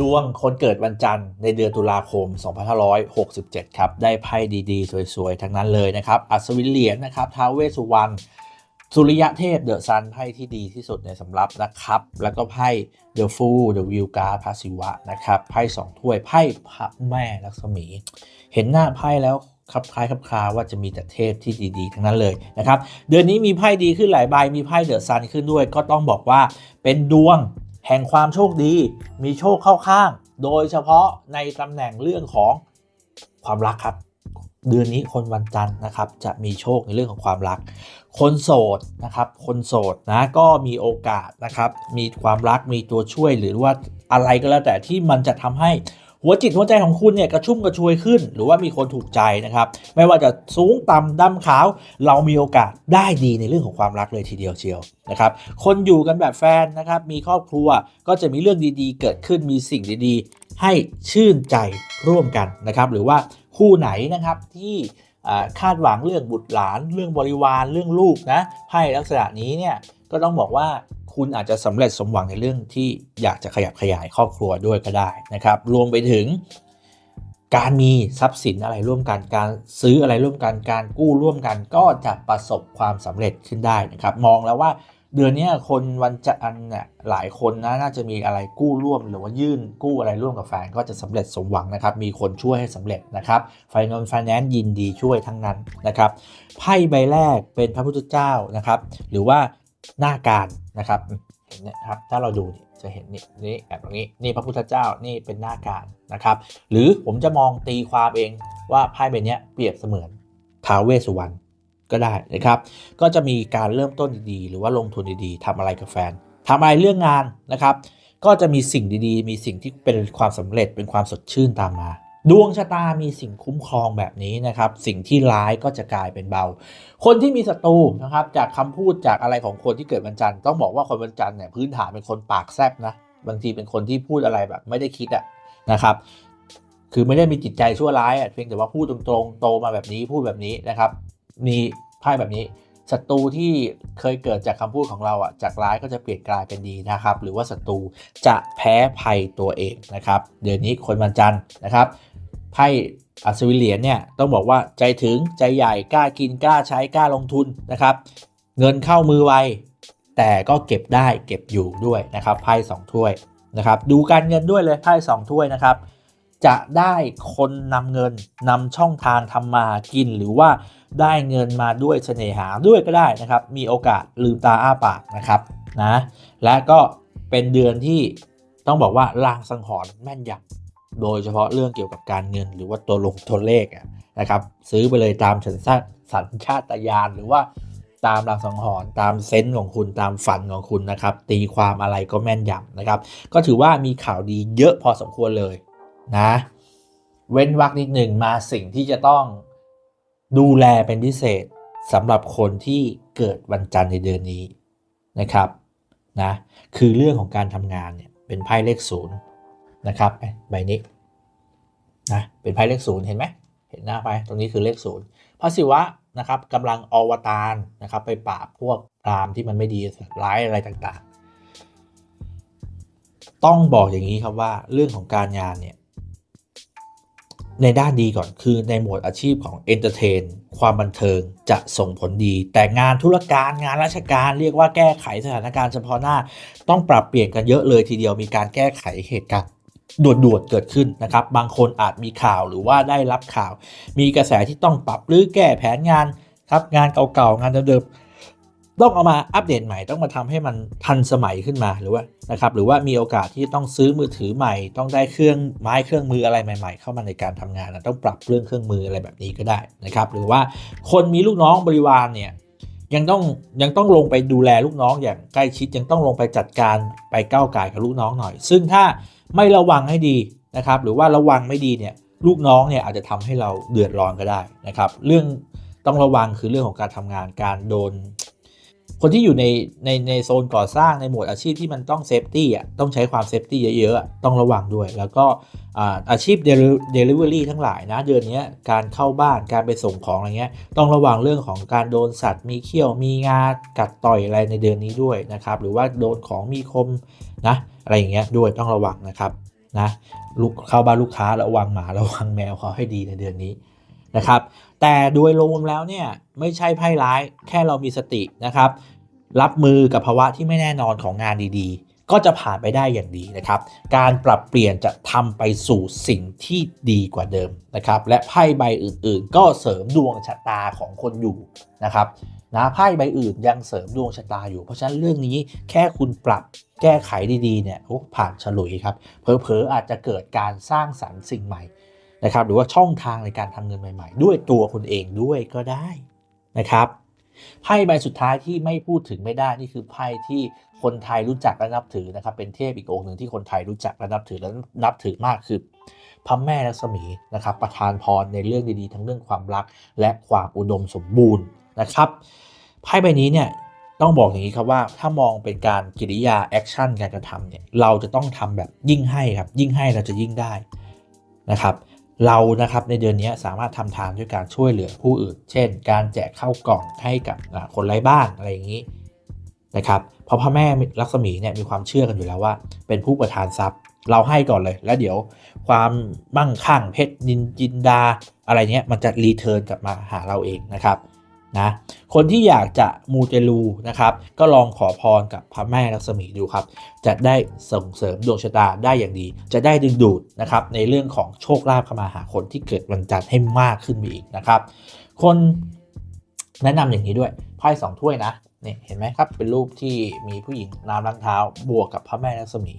ดวงคนเกิดวันจันทร์ในเดือนตุลาคม 2567 ครับ ได้ไพ่ดีๆ สวยๆ ทั้งนั้นเลยนะครับ อัศวินเหรียญนะครับ ท้าวเวสสุวรรณ สุริยะเทพ เดอะซัน ไพ่ที่ดีที่สุดในสำรับนะครับ แล้วก็ไพ่เดอะฟูเดอะวิวการ์พระศิวะนะครับ ไพ่สองถ้วย ไพ่พระแม่ลักษมี เห็นหน้าไพ่แล้วครับคล้ายครับคลาว่าจะมีแต่เทพที่ดีๆ ทั้งนั้นเลยนะครับ เดือนนี้มีไพ่ดีขึ้นหลายใบ มีไพ่เดอะซันขึ้นด้วย ก็ต้องบอกว่าเป็นดวง แห่งความโชคดี มีโชคเข้าข้าง โดยเฉพาะในตำแหน่งเรื่องของความรักครับ เดือนนี้คนวันจันทร์นะครับ จะมีโชคในเรื่องของความรัก คนโสดนะครับ คนโสดนะก็มีโอกาสนะครับ มีความรักมีตัวช่วยหรือว่าอะไรก็แล้วแต่ที่มันจะทำให้ หัวจิตหัวใจของคุณเนี่ยกระชุ่มกระชวยขึ้น หรือว่ามีคนถูกใจนะครับ ไม่ว่าจะสูงต่ำดำขาว เรามีโอกาสได้ดีในเรื่องของความรักเลยทีเดียวเชียวนะครับ คนอยู่กันแบบแฟนนะครับ มีครอบครัวก็จะมีเรื่องดีๆ เกิดขึ้นมีสิ่งดีๆ ให้ชื่นใจร่วมกันนะครับ หรือว่าคู่ไหนนะครับที่คาดหวังเรื่องบุตรหลาน เรื่องบริวารเรื่องลูกนะไพ่ลักษณะนี้เนี่ยก็ต้องบอกว่า คุณอาจจะสำเร็จสมหวังในเรื่องที่อยากจะขยับขยายครอบครัวด้วยก็ได้นะครับ รวมไปถึง การมีทรัพย์สินอะไรร่วมกันการซื้ออะไรร่วมกันการกู้ร่วมกันก็จะประสบความสำเร็จขึ้นได้นะครับ มองแล้วว่าเดือนนี้คนวันจันทร์เนี่ยหลายคนนะน่าจะมีอะไรกู้ร่วม หรือว่ายื่นกู้อะไรร่วมกับแฟนก็จะสำเร็จสมหวังนะครับ มีคนช่วยให้สำเร็จนะครับไฟนอลไฟแนนซ์ยินดีช่วยทั้งนั้นนะครับไพ่ใบแรกเป็นพระพุทธเจ้านะครับ หรือว่า หน้าการนะครับเห็นเนี่ยครับถ้าเราดูจะเห็นนี่นี่แบบนี้นี่พระพุทธเจ้านี่เป็นหน้าการนะครับ หรือผมจะมองตีความเองว่าไพ่ใบเนี้ยเปรียบเสมือนท้าวเวสสุวรรณก็ได้นะครับ ก็จะมีการเริ่มต้นดีๆ หรือว่าลงทุนดีๆทำอะไรกับแฟนทำอะไรเรื่องงานนะครับ ก็จะมีสิ่งดีๆ มีสิ่งที่เป็นความสำเร็จเป็นความสดชื่นตามมา ดวงชะตามีสิ่งคุ้มครองแบบนี้นะครับ สิ่งที่ร้ายก็จะกลายเป็นเบา คนที่มีศัตรูนะครับ จากคำพูดจากอะไรของคนที่เกิดวันจันทร์ต้องบอกว่าคนวันจันทร์เนี่ยพื้นฐานเป็นคนปากแซบนะบางทีเป็นคนที่พูดอะไรแบบไม่ได้คิดอะนะครับคือไม่ได้มีจิตใจชั่วร้ายอะเพียงแต่ว่าพูดตรงๆ โตมาแบบนี้พูดแบบนี้นะครับ มีไพ่แบบนี้ศัตรูที่เคยเกิดจากคำพูดของเราอะจากร้ายก็จะเปลี่ยนกลายเป็นดีนะครับ หรือว่าศัตรูจะแพ้ภัยตัวเองนะครับ เดือนนี้คนวันจันทร์นะครับ ไพ่อัศวินเหรียญเนี่ยต้องบอกว่าใจถึงใจใหญ่กล้ากินกล้าใช้กล้าลงทุนนะครับ เงินเข้ามือไวแต่ก็เก็บได้เก็บอยู่ด้วยนะครับไพ่สองถ้วยนะครับ ดูการเงินด้วยเลยไพ่สองถ้วยนะครับ จะได้คนนำเงินนำช่องทางทำมากินหรือว่าได้เงินมาด้วยเสน่หาด้วยก็ได้นะครับ มีโอกาสลืมตาอ้าปากนะครับนะและก็เป็นเดือนที่ต้องบอกว่าลางสังหรณ์แม่นยำ โดยเฉพาะเรื่องเกี่ยวกับการเงินหรือว่าตัวลงตัวเลขอะนะครับ ซื้อไปเลยตามสัญชาติสัญชาตญาณหรือว่าตามลางสังหรณ์ตามเซนส์ของคุณตามฝันของคุณนะครับ ตีความอะไรก็แม่นยำนะครับ ก็ถือว่ามีข่าวดีเยอะพอสมควรเลยนะ เว้นวรรคนิดหนึ่งมาสิ่งที่จะต้องดูแลเป็นพิเศษสำหรับคนที่เกิดวันจันทร์ในเดือนนี้นะครับนะคือเรื่องของการทำงานเนี่ยเป็นไพ่เลขศูนย์ นะครับใบนี้นะเป็นไพ่เลขศูนย์เห็นไหมเห็นหน้าไปตรงนี้คือเลขศูนย์พระศิวะนะครับกำลังอวตารนะครับไปปราบพวกรามที่มันไม่ดีสัตว์ร้ายอะไรต่างๆ ต้องบอกอย่างนี้ครับว่าเรื่องของการงานเนี่ยในด้านดีก่อนคือในหมวดอาชีพของเอนเตอร์เทนความบันเทิงจะส่งผลดี แต่งานธุรการงานราชการเรียกว่าแก้ไขสถานการณ์เฉพาะหน้า ต้องปรับเปลี่ยนกันเยอะเลยทีเดียวมีการแก้ไขเหตุการณ์ ด่วนๆเกิดขึ้นนะครับ บางคนอาจมีข่าวหรือว่าได้รับข่าว มีกระแสที่ต้องปรับหรือแก้แผนงานครับงานเก่าๆงานเดิมๆต้องเอามาอัปเดตใหม่ต้องมาทำให้มันทันสมัยขึ้นมาหรือว่านะครับหรือว่ามีโอกาสที่ต้องซื้อมือถือใหม่ ต้องได้เครื่องไม้เครื่องมืออะไรใหม่ ๆ เข้ามาในการทำงานนะต้องปรับเรื่องเครื่องมืออะไรแบบนี้ก็ได้นะครับ หรือว่าคนมีลูกน้องบริวารเนี่ยยังต้องยังต้องลงไปดูแลลูกน้องอย่างใกล้ชิดยังต้องลงไปจัดการไปก้าวไก่กับลูกน้องหน่อย ซึ่งถ้า ไม่ระวังให้ดีนะครับ หรือว่าระวังไม่ดีเนี่ยลูกน้องเนี่ยอาจจะทำให้เราเดือดร้อนก็ได้นะครับ เรื่องต้องระวังคือเรื่องของการทำงานการโดน คนที่อยู่ในในในโซนก่อสร้างในหมวดอาชีพที่มันต้องเซฟตี้อะต้องใช้ความเซฟตี้เยอะๆอะต้องระวังด้วย แล้วก็อาอาชีพเดลิเวอรี่ทั้งหลายนะเดือนนี้การเข้าบ้านการไปส่งของอะไรเงี้ยต้องระวังเรื่องของการโดนสัตว์มีเขี้ยวมีงากัดต่อยอะไรในเดือนนี้ด้วยนะครับ หรือว่าโดนของมีคมนะ อะไรอย่างเงี้ยด้วยต้องระวังนะครับนะลูกเข้าบ้านลูกค้าระวังหมาระวังแมวเขาให้ดีในเดือนนี้นะครับ แต่โดยรวมแล้วเนี่ยไม่ใช่ไพ่ร้ายแค่เรามีสตินะครับ รับมือกับภาวะที่ไม่แน่นอนของงานดีๆ ก็จะผ่านไปได้อย่างดีนะครับ การปรับเปลี่ยนจะทำไปสู่สิ่งที่ดีกว่าเดิมนะครับ และไพ่ใบอื่นๆ ก็เสริมดวงชะตาของคนอยู่นะครับ นะไพ่ใบอื่นยังเสริมดวงชะตาอยู่ เพราะฉะนั้นเรื่องนี้แค่คุณปรับแก้ไขดีๆเนี่ยโอ้ผ่านฉลุยครับเผลอๆอาจจะเกิดการสร้างสรรค์สิ่งใหม่นะครับหรือว่าช่องทางในการทำเงินใหม่ ๆ ด้วยตัวคุณเองด้วยก็ได้นะครับไพ่ใบสุดท้ายที่ไม่พูดถึงไม่ได้นี่คือไพ่ที่คนไทยรู้จักและนับถือนะครับ เป็นเทพอีกองค์หนึ่งที่คนไทยรู้จักและนับถือและนับถือมากคือพระแม่ลักษมีนะครับ ประทานพรในเรื่องดีๆ ทั้งเรื่องความรัก และความอุดมสมบูรณ์ นะครับไพ่ใบนี้เนี่ยต้องบอกอย่างนี้ครับว่าถ้ามองเป็นการกิริยาแอคชั่นการกระทำเนี่ยเราจะต้องทำแบบยิ่งให้ครับยิ่งให้เราจะยิ่งได้นะครับเรานะครับในเดือนนี้สามารถทำทานด้วยการช่วยเหลือผู้อื่น เช่น การแจกข้าวกล่องให้กับคนไร้บ้านอะไรอย่างนี้นะครับเพราะพระแม่ลักษมีเนี่ยมีความเชื่อกันอยู่แล้วว่า เป็นผู้ประทานทรัพย์ เราให้ก่อนเลย แล้วเดี๋ยวความมั่งคั่งเพชรนินจินดาอะไรเนี้ยมันจะรีเทิร์นกลับมาหาเราเองนะครับ นะคนที่อยากจะมูเตลูนะครับ ก็ลองขอพรกับพระแม่ลักษมีดูครับ จะได้ส่งเสริมดวงชะตาได้อย่างดี จะได้ดึงดูดนะครับในเรื่องของโชคลาภเข้ามาหาคนที่เกิดวันจันทร์ให้มากขึ้นไปอีกนะครับ คนแนะนำอย่างนี้ด้วยไพ่สองถ้วยนะนี่เห็นไหมครับ เป็นรูปที่มีผู้หญิงน้ำล้างเท้าบวกกับพระแม่ลักษมี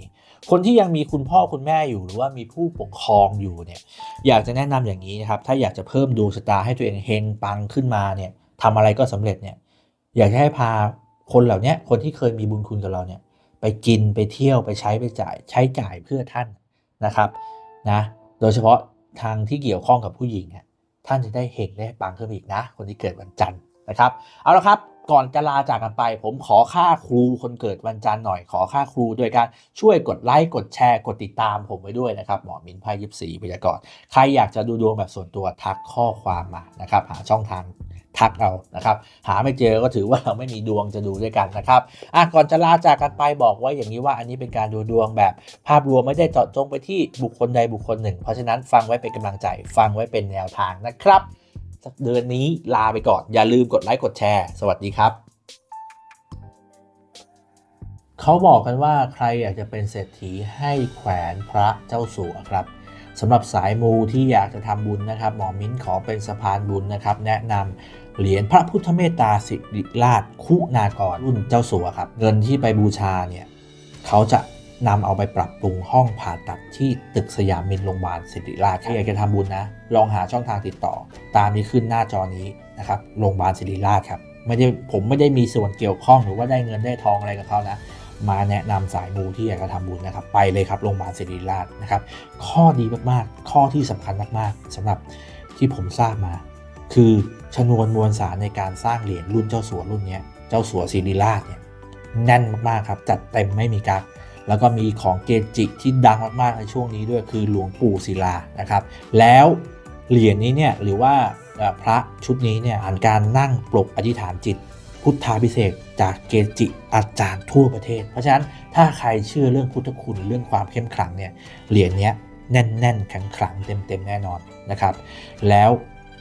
คนที่ยังมีคุณพ่อคุณแม่อยู่หรือว่ามีผู้ปกครองอยู่เนี่ยอยากจะแนะนำอย่างนี้นะครับถ้าอยากจะเพิ่มดวงชะตาให้ตัวเองเฮงปังขึ้นมาเนี่ย ทำอะไรก็สำเร็จเนี่ยอยากจะให้พาคนเหล่านี้คนที่เคยมีบุญคุณกับเราเนี่ยไปกินไปเที่ยวไปใช้ไปจ่ายใช้จ่ายเพื่อท่านนะครับนะโดยเฉพาะทางที่เกี่ยวข้องกับผู้หญิงท่านจะได้เฮงได้ปังขึ้นอีกนะ คนที่เกิดวันจันทร์นะครับเอาละครับก่อนจะลาจากกันไป ผมขอค่าครูคนเกิดวันจันทร์หน่อยขอค่าครูโดยการช่วยกดไลค์กดแชร์กดติดตามผมไว้ด้วยนะครับหมอมินพายิบสีพยากรใครอยากจะดูดวงแบบส่วนตัวทักข้อความมานะครับหาช่องทาง ทักเอานะครับหาไม่เจอก็ถือว่าเราไม่มีดวงจะดูด้วยกันนะครับอะก่อนจะลาจากกันไปบอกไว้อย่างนี้ว่าอันนี้เป็นการดูดวงแบบ ภาพรวมไม่ได้เจาะจงไปที่บุคคลใดบุคคลหนึ่ง เพราะฉะนั้นฟังไว้เป็นกำลังใจ ฟังไว้เป็นแนวทางนะครับเดือนนี้ลาไปก่อน อย่าลืมกดไลค์กดแชร์ สวัสดีครับ เขาบอกกันว่าใครอยากจะเป็นเศรษฐีให้แขวนพระเจ้าสัวครับสำหรับสายมูที่อยากจะทำบุญนะครับหมอมิ้นขอเป็นสะพานบุญนะครับ แนะนำ เหรียญพระพุทธเมตตาสิริราชคุณากรรุ่นเจ้าสัวครับ เงินที่ไปบูชาเนี่ยเขาจะนำเอาไปปรับปรุงห้องผ่าตัดที่ตึกสยามมินโรงพยาบาลสิริราชใครอยากจะทำบุญนะ ลองหาช่องทางติดต่อ ตามที่ขึ้นหน้าจอนี้นะครับโรงพยาบาลสิริราชครับไม่ได้ผมไม่ได้มีส่วนเกี่ยวข้องหรือว่าได้เงินได้ทองอะไรกับเขานะ มาแนะนำสายมูที่อยากจะทำบุญนะครับ ไปเลยครับโรงพยาบาลศิริราชนะครับ ข้อดีมากๆ ข้อที่สำคัญมากๆสำหรับที่ผมทราบมา คือชนวนมวลสารในการสร้างเหรียญรุ่นเจ้าสัวรุ่นนี้เจ้าสัวศิริราชเนี่ยแน่นมากๆครับ จัดเต็มไม่มีกักแล้วก็มีของเกจิที่ดังมากๆในช่วงนี้ด้วยคือหลวงปู่ศิลานะครับ แล้วเหรียญนี้เนี่ยหรือว่าพระชุดนี้เนี่ยอ่านการนั่งปลกอธิษฐานจิต พุทธาพิเศษจากเกจิอาจารย์ทั่วประเทศ เพราะฉะนั้นถ้าใครเชื่อเรื่องพุทธคุณเรื่องความเข้มขลังเนี่ยเหรียญนี้แน่นๆแข็งขลังเต็มๆแน่นอนนะครับ แล้ว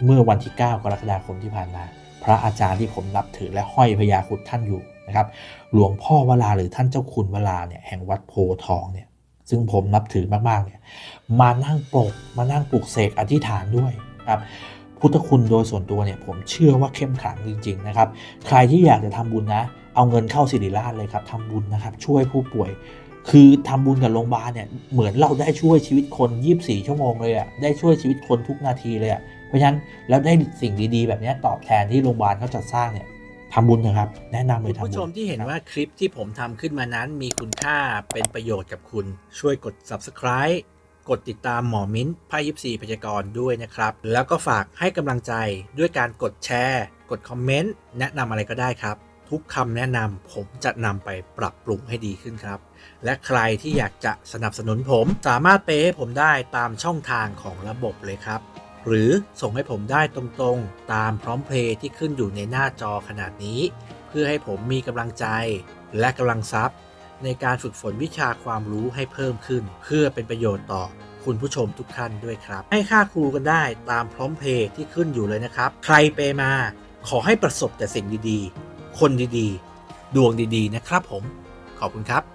เมื่อวันที่ 9 กรกฎาคมที่ผ่านมา พระอาจารย์ที่ผมนับถือและห้อยพญาคุดท่านอยู่นะครับ หลวงพ่อวลาหรือท่านเจ้าคุณวลาเนี่ยแห่งวัดโพทองเนี่ยซึ่งผมนับถือมากๆเนี่ยมานั่งปกมานั่งปลุกเสกอธิษฐานด้วยครับพุทธคุณโดยส่วนตัวเนี่ยผมเชื่อว่าเข้มขลังจริง ๆ นะครับ ใครที่อยากจะทำบุญนะ เอาเงินเข้าสิริราชเลยครับทำบุญนะครับ ช่วยผู้ป่วย คือทำบุญกับโรงพยาบาลเนี่ยเหมือนเราได้ช่วยชีวิตคน 24 ชั่วโมงเลยอะ่ะได้ช่วยชีวิตคนทุกนาทีเลยอะ่ะ ราะฉะนั้นแล้วได้สิ่งดีๆ แบบนี้ตอบแทนที่โรงพยาบาลเขาจัดสร้างเนี่ยทำบุญนะครับ แนะนำเลยทำบุญผู้ชมที่เห็นว่าคลิปที่ผมทำขึ้นมานั้น มีคุณค่าเป็นประโยชน์กับคุณ ช่วยกด subscribe กดติดตามหมอมิ้นไพ่ยิปซีพยากรด้วยนะครับ แล้วก็ฝากให้กำลังใจด้วยการกดแชร์ กดคอมเมนต์ แนะนำอะไรก็ได้ครับ ทุกคำแนะนำผมจะนำไปปรับปรุงให้ดีขึ้นครับ และใครที่อยากจะสนับสนุนผมสามารถเปให้ผมได้ตามช่องทางของระบบเลยครับ หรือส่งให้ผมได้ตรงๆ ตามพร้อมเพลย์ที่ขึ้นอยู่ในหน้าจอขนาดนี้ เพื่อให้ผมมีกำลังใจ และกำลังทรัพย์ ในการฝึกฝนวิชาความรู้ให้เพิ่มขึ้น เพื่อเป็นประโยชน์ต่อคุณผู้ชมทุกท่านด้วยครับ ให้ค่าครูกันได้ตามพร้อมเพย์ที่ขึ้นอยู่เลยนะครับ ใครเปมา ขอให้ประสบแต่สิ่งดีๆ คนดีๆ ดวงดีๆ นะครับผม ขอบคุณครับ